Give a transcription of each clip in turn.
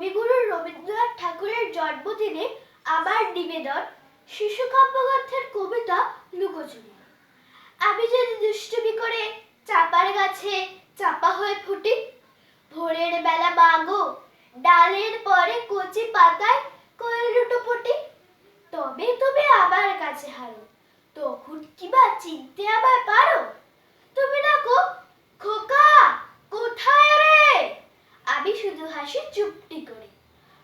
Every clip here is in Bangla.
কবিগুরু রবীন্দ্রনাথ ঠাকুরের জন্মদিনে আমার নিবেদন শিশু কাব্যগ্রন্থের কবিতা লুকোচুরি। আমি যদি দুষ্টুমি করে চাপার গাছে চাপা হয়ে ফুটি, ভোরের বেলা মাগো, ডালের পরে কচি পাতায় কোয়েল লুটোপুটি তবে তবে আমার কাছে হারো, তখন কিবা চিনতে আবার পারো তুমি ডাকো খোকা কোথায় রে আমি শুধু চুপটি করে।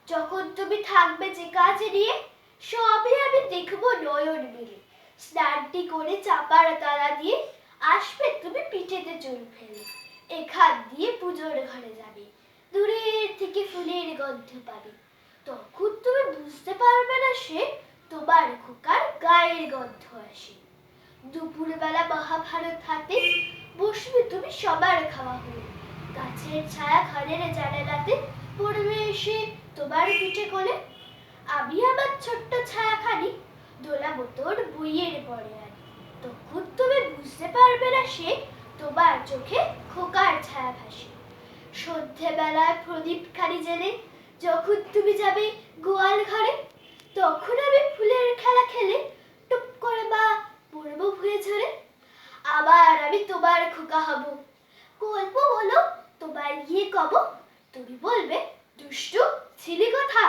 যখন তুমি থাকবে যে কাজে নিয়ে, সবই আমি দেখব নয়ন মিলে। স্নানটি করে চাপার তালা দিয়ে আসবে তুমি পিঠেতে চুল ফেলে। এখান দিয়ে পুজোর ঘরে যাবে। দূরের থেকে ফুলের গন্ধ পাবে। তখন তুমি বুঝতে পারবে না সে তোমার খোকার গায়ের গন্ধ আসে। দুপুরবেলা মহাভারত হাতে বসবে তুমি সবার খাওয়া হয়ে। গাছের ছায়া ঘরের জানালাতে পড়বে এসে তোমার পিঠে কোলে। আমি আমার ছোট্ট ছায়াখানি দোলা বোতর বইয়ের পরে আনি। তখন তুমি বুঝতে পারবে না সে তোমার চোখে খোকার ছায়া ভাসে। সন্ধেবেলায় প্রদীপ খানি জেলে যখন তুমি যাবে গোয়াল ঘরে, তখন আমি ফুলের খেলা খেলে টুপ করে বা পড়ব ভুয়ে ঝরে। আবার আমি তোমার খোকা হব। গল্প বলো তোমার গিয়ে কব তুমি বলবে দুষ্টু ছিলি কথা।